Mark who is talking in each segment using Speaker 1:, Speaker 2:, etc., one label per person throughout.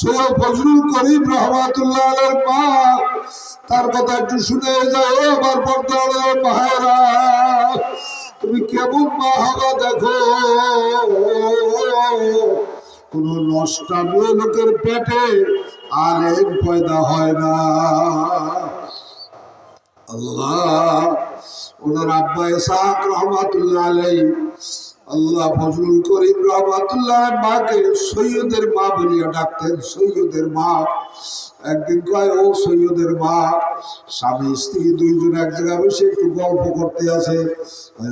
Speaker 1: সৈয়দ ফজলুল করিম রহমাতুল্লাহ আলের মা তার কথা একটু শুনে যাও আমার পর্দার মায়েরা তুমি কেমন মা হবা দেখো। কোন নষ্টামীয় লোকের পেটে আর আলেম পয়দা হয় না। আল্লাহ, ওনার আব্বা ইসাক রহমাতুল্লাহ আলাই আল্লাহ ফজলুল করিম রহমাতুল্লাহ মাকে সৈয়দের মা বলিয়া ডাকতেন, সৈয়দের মা। একদিন কয়, ও সৈয়দের মা, স্বামী, স্ত্রী দুইজন এক জায়গায় বসে একটু গল্প করতে আছে।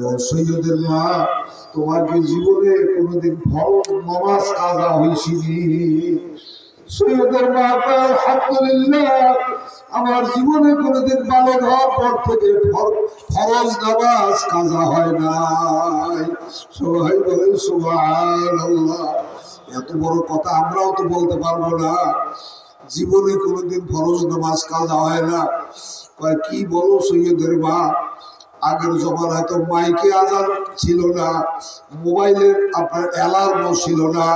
Speaker 1: ও সৈয়দের মা, তোমার কি জীবনে কোনোদিন ফল নমাজ, কাজা হয়েছিনি সৈয়দের মা কয়, আলহামদুলিল্লাহ আমার জীবনে কোনোদিন বালক হওয়ার পর থেকে ফর- ফরজ নামাজ কাজা হয় নাই। সবাই বলেন সুবহানাল্লাহ। এত বড় কথা আমরাও তো বলতে পারব না। জীবনে কোনোদিন ফরজ নামাজ কাজা হয় না। কি বলো সৈয়দের মা? আগের জমানায় হয়তো মাইকে আজান ছিল না, মোবাইলের আপনার অ্যালার্মও ছিল না,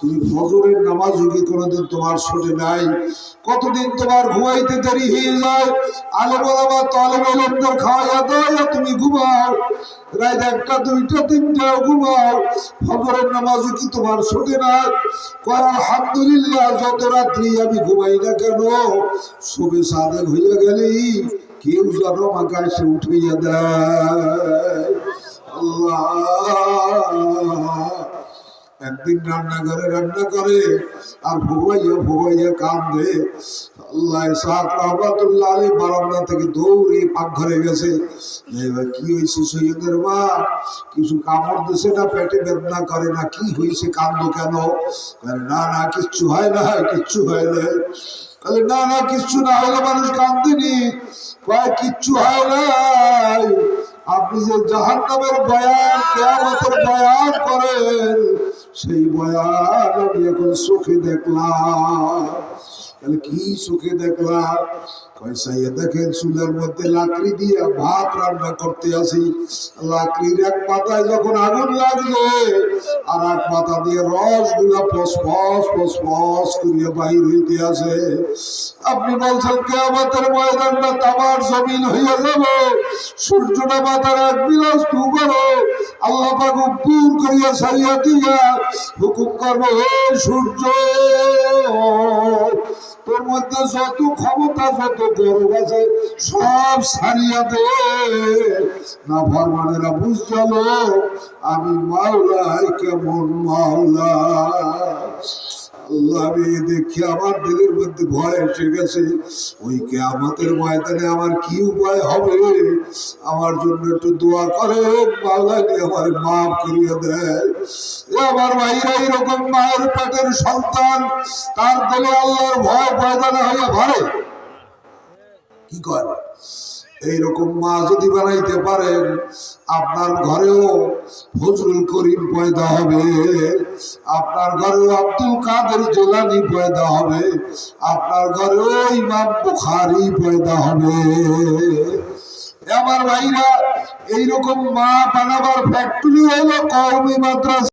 Speaker 1: তুমি ফজরের নামাজ কি কোনোদিন তোমার শোনে নাই, কতদিন তোমার ঘুমাইতে দেরি হয়ে যায়? আলো বলাবা তলে বলন্দর খাওয়াইয়া দেয় তুমি ঘুমাও, রাত একটা, দুইটা তিনটা ঘুমাও, ফজরের নামাজ কি তোমার শোনে না কয়, আলহামদুলিল্লাহ, যত রাত্রি আমি ঘুমাই না কেন শুভে সাদেক হইয়া গেলেই কেউ যেন এসে উঠাইয়া দেয়। একদিন রান্না করে রান্না করে, আর ভুবাইয়া ভুবাইয়া কান্দে। থেকে দৌড়ে গেছে। এবার কি হয়েছে সৈয়দের কিছু কামড় দিছে না, পেটে বেদনা করে না? কি হয়েছে? কান্দ কেন? না না, কিচ্ছু হয় না, কিচ্ছু হয় না। না না, কিচ্ছু না, হলে মানুষ কান্দিনি কিচ্ছু হয় নাই। আপনি যে জাহান্নামের বয়ান, কেয়ামতের বয়ান করেন, সেই বয়ান আমি এখন চোখে দেখলাম। তাহলে কি চোখে দেখলাম? কয়সাইয়া দেখেন চুলের মধ্যে লাকড়ি দিয়ে ভাত রান্না করতে আসি। লাকড়ির এক পাতায় যখন আগুন লাগবে আর এক পাতা দিয়ে রসগুলা ফসফস ফসফস করিয়া বাহির হইতে আসে। আপনি বলছেন কে আমাদের ময়দানটা তামার জমিন হইয়া যাবে। সূর্যটা মাথার এক বিলাস তু করো আল্লাহ পাক দূর করিয়া সারিয়া দিয়া হুকুম করব, হে সূর্য! মধ্যে যত, ক্ষমতা যত গরব আছে, সব সারিয়া দে। না ভগবানেরা বুঝল আমি মাওলাই কেমন মাওলা। আমি দেখি আমার দিলের মধ্যে ভয় এসে গেছে। ওই কে আমাদের ময়দানে আমার কি উপায় হবে? আমার জন্য একটু দোয়া করে মাওলানি আমার মাফ করিয়ে দেয় আমার ভাইরা এরকম মায়ের পেটের সন্তান, তার দলে আল্লাহর ভয় ময়দানে হইয়া ভরে কি করে এইরকম মা যদি বানাইতে পারেন, আপনার ঘরেও ফজরুল করিম পয়দা হবে, আপনার ঘরেও আব্দুল কাদের জেলানি পয়দা হবে, আপনার ঘরেও ইমাম বুখারি পয়দা হবে। আমার ভাইরা, এইরকম মা বানাবার ফ্যাক্টরি হলো কওমি মাদ্রাসা।